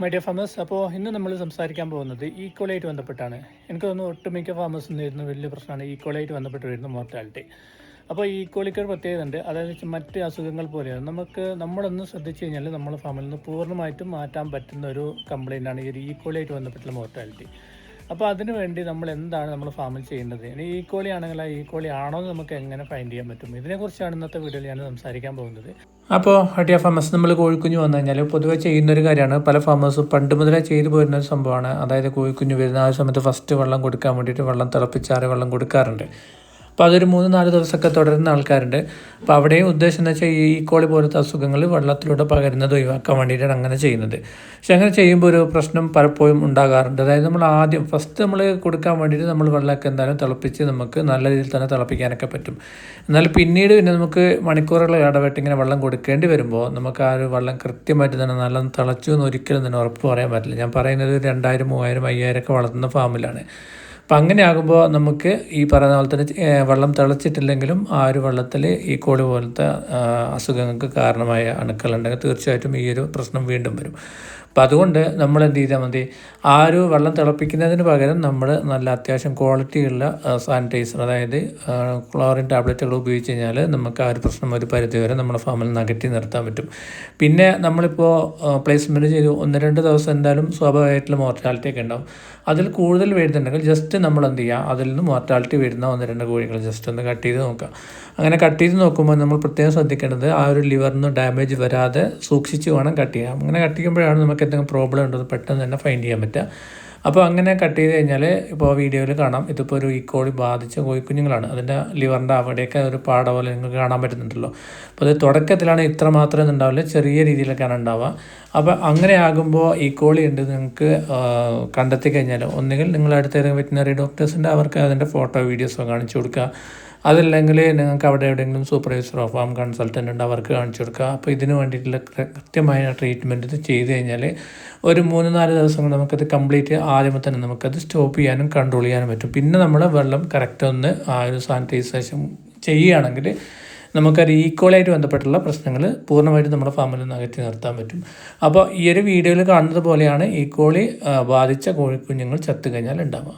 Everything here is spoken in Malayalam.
മൈ ഡിയർ ഫാമേഴ്സ് അപ്പോൾ ഇന്ന് നമ്മൾ സംസാരിക്കാൻ പോകുന്നത് ഈക്വലായിട്ട് ബന്ധപ്പെട്ടാണ്. എനിക്ക് തോന്നുന്നു ഒട്ടുമിക്ക ഫാമേഴ്സിന് വരുന്ന വലിയ പ്രശ്നമാണ് ഈക്വലായിട്ട് ബന്ധപ്പെട്ട് വരുന്ന മോർട്ടാലിറ്റി അപ്പോൾ ഈക്വലിക്ക് ഒരു പ്രത്യേകത ഉണ്ട് അതായത് മറ്റ് അസുഖങ്ങൾ പോലെയാണ്. നമുക്ക് നമ്മളൊന്ന് ശ്രദ്ധിച്ചു കഴിഞ്ഞാൽ നമ്മൾ ഫാമിൽ നിന്ന് പൂർണമായിട്ടും മാറ്റാൻ പറ്റുന്ന ഒരു കംപ്ലൈന്റ് ആണ് ഈ ഒരു ഈക്വലായിട്ട് ബന്ധപ്പെട്ടുള്ള മോർട്ടാലിറ്റി അപ്പോൾ അതിനു വേണ്ടി നമ്മൾ എന്താണ് നമ്മൾ ഫാമിൽ ചെയ്യേണ്ടത്? ഇനി ഈക്വളി ആണെങ്കിൽ ആ കോളി ആണോ എന്ന് നമുക്ക് എങ്ങനെ ഫൈൻഡ് ചെയ്യാൻ പറ്റും? ഇതിനെക്കുറിച്ചാണ് ഇന്നത്തെ വീഡിയോയിൽ ഞാൻ സംസാരിക്കാൻ പോകുന്നത്. അപ്പോൾ ഹട്ടിയ ഫാമേഴ്സ് നമ്മൾ കോഴിക്കുഞ്ഞ് വന്നു കഴിഞ്ഞാൽ പൊതുവെ ചെയ്യുന്ന ഒരു കാര്യമാണ്. പല ഫാമേഴ്സും പണ്ട് മുതലേ ചെയ്തു പോരുന്ന ഒരു സംഭവമാണ്. അതായത് കോഴിക്കുഞ്ഞ് വരുന്ന ആ സമയത്ത് ഫസ്റ്റ് വെള്ളം കൊടുക്കാൻ വേണ്ടിയിട്ട് വെള്ളം തിളപ്പിച്ചാറി വെള്ളം കൊടുക്കാറുണ്ട്. അപ്പോൾ അതൊരു മൂന്ന് നാല് ദിവസമൊക്കെ തുടരുന്ന ആൾക്കാരുണ്ട്. അപ്പോൾ അവിടെയും ഉദ്ദേശം എന്ന് വെച്ചാൽ ഈ കോളി പോലത്തെ അസുഖങ്ങൾ വെള്ളത്തിലൂടെ പകരുന്നത് ഒഴിവാക്കാൻ വേണ്ടിയിട്ടാണ് അങ്ങനെ ചെയ്യുന്നത്. പക്ഷെ അങ്ങനെ ചെയ്യുമ്പോൾ ഒരു പ്രശ്നം പലപ്പോഴും ഉണ്ടാകാറുണ്ട്. അതായത് നമ്മൾ ആദ്യം ഫസ്റ്റ് നമ്മൾ കൊടുക്കാൻ വേണ്ടിയിട്ട് നമ്മൾ വെള്ളമൊക്കെ എന്തായാലും തിളപ്പിച്ച് നമുക്ക് നല്ല രീതിയിൽ തന്നെ തിളപ്പിക്കാനൊക്കെ പറ്റും. എന്നാൽ പിന്നീട് പിന്നെ നമുക്ക് മണിക്കൂറുകൾ ഇടവിട്ട് ഇങ്ങനെ വെള്ളം കൊടുക്കേണ്ടി വരുമ്പോൾ നമുക്ക് ആ ഒരു വെള്ളം കൃത്യമായിട്ട് തന്നെ നല്ല തിളച്ചു എന്ന് ഒരിക്കലും തന്നെ ഉറപ്പ് പറയാൻ പറ്റില്ല. ഞാൻ പറയുന്നത് രണ്ടായിരം മൂവായിരം അയ്യായിരം ഒക്കെ വളർത്തുന്ന ഫാമിലാണ്. അപ്പം അങ്ങനെ ആകുമ്പോൾ നമുക്ക് ഈ പറയുന്ന പോലെ തന്നെ വെള്ളം തിളച്ചിട്ടില്ലെങ്കിലും ആ ഒരു വെള്ളത്തിൽ ഈ കോളി പോലത്തെ അസുഖങ്ങൾക്ക് കാരണമായ അണുക്കളുണ്ടെങ്കിൽ തീർച്ചയായിട്ടും ഈ ഒരു പ്രശ്നം വീണ്ടും വരും. അപ്പം അതുകൊണ്ട് നമ്മൾ എന്ത് ചെയ്താൽ മതി? ആ ഒരു വെള്ളം തിളപ്പിക്കുന്നതിന് പകരം നമ്മൾ നല്ല അത്യാവശ്യം ക്വാളിറ്റിയുള്ള സാനിറ്റൈസർ അതായത് ക്ലോറിൻ ടാബ്ലറ്റുകൾ ഉപയോഗിച്ച് കഴിഞ്ഞാൽ നമുക്ക് ആ ഒരു പ്രശ്നം ഒരു പരിധി വരെ നമ്മുടെ ഫാമിൽ അകറ്റി നിർത്താൻ പറ്റും. പിന്നെ നമ്മളിപ്പോൾ പ്ലേസ്മെന്റ് ചെയ്തു ഒന്ന് രണ്ട് ദിവസം എന്തായാലും സ്വാഭാവികമായിട്ടുള്ള മോർട്ടാലിറ്റി ഒക്കെ ഉണ്ടാവും. അതിൽ കൂടുതൽ വരുന്നുണ്ടെങ്കിൽ ജസ്റ്റ് നമ്മൾ എന്ത് ചെയ്യുക അതിൽ നിന്ന് മോർട്ടാലിറ്റി വരുന്ന ഒന്ന് രണ്ട് കോഴികൾ ജസ്റ്റ് ഒന്ന് കട്ട് ചെയ്ത് നോക്കുക അങ്ങനെ കട്ട് ചെയ്ത് നോക്കുമ്പോൾ നമ്മൾ പ്രത്യേകം ശ്രദ്ധിക്കേണ്ടത് ആ ഒരു ലിവറിന് ഡാമേജ് വരാതെ സൂക്ഷിച്ച് വേണം കട്ട് ചെയ്യാം അങ്ങനെ കട്ട് ചെയ്യുമ്പോഴാണ് നമുക്ക് എന്തെങ്കിലും പ്രോബ്ലം ഉണ്ടോ പെട്ടെന്ന് തന്നെ ഫൈൻഡ് ചെയ്യാൻ പറ്റുക. അപ്പോൾ അങ്ങനെ കട്ട് ചെയ്ത് കഴിഞ്ഞാൽ ഇപ്പോൾ വീഡിയോയിൽ കാണാം. ഇതിപ്പോൾ ഒരു ഈക്കോളി ബാധിച്ച കോഴിക്കുഞ്ഞുങ്ങളാണ് അതിന്റെ ലിവറിന്റെ അവിടെയൊക്കെ ഒരു പാട പോലെ നിങ്ങൾക്ക് കാണാൻ പറ്റുന്നുണ്ടല്ലോ. അപ്പോൾ അത് തുടക്കത്തിലാണ് ഇത്ര മാത്രമേ ഉണ്ടാവില്ല. ചെറിയ രീതിയിലൊക്കെയാണ് ഉണ്ടാവുക. അപ്പോൾ അങ്ങനെ ആകുമ്പോൾ ഈ കോളി ഉണ്ട് നിങ്ങൾക്ക് കണ്ടെത്തി കഴിഞ്ഞാൽ ഒന്നുകിൽ നിങ്ങളടുത്ത് ഏതെങ്കിലും വെറ്റിനറി ഡോക്ടേഴ്സിന്റെ അവർക്ക് അതിന്റെ ഫോട്ടോ വീഡിയോസോ കാണിച്ചു കൊടുക്കുക. അതല്ലെങ്കിൽ നിങ്ങൾക്ക് അവിടെ എവിടെയെങ്കിലും ഓഫ് ആം കൺസൾട്ടന്റ് ഉണ്ട് അവർക്ക് കാണിച്ചു കൊടുക്കുക. അപ്പോൾ ഇതിന് വേണ്ടിയിട്ടുള്ള കൃത്യമായ ട്രീറ്റ്മെന്റ് ഇത് ചെയ്ത് കഴിഞ്ഞാൽ ഒരു മൂന്ന് നാല് ദിവസം കൊണ്ട് നമുക്കത് കംപ്ലീറ്റ് ആദ്യമേ തന്നെ നമുക്കത് സ്റ്റോപ്പ് ചെയ്യാനും കൺട്രോൾ ചെയ്യാനും പറ്റും. പിന്നെ നമ്മൾ വെള്ളം കറക്റ്റ് ഒന്ന് ആ ഒരു സാനിറ്റൈസേഷൻ ചെയ്യുകയാണെങ്കിൽ നമുക്കൊരു ഈക്വലായിട്ട് ബന്ധപ്പെട്ടുള്ള പ്രശ്നങ്ങൾ പൂർണമായിട്ടും നമ്മുടെ ഫാമിൽ നിന്ന് അകറ്റി നിർത്താൻ പറ്റും. അപ്പോൾ ഈ ഒരു വീഡിയോയിൽ കാണുന്നത് പോലെയാണ് ഈക്വളി ബാധിച്ച കോഴിക്കുഞ്ഞുങ്ങൾ ചത്തു കഴിഞ്ഞാൽ ഉണ്ടാവുക.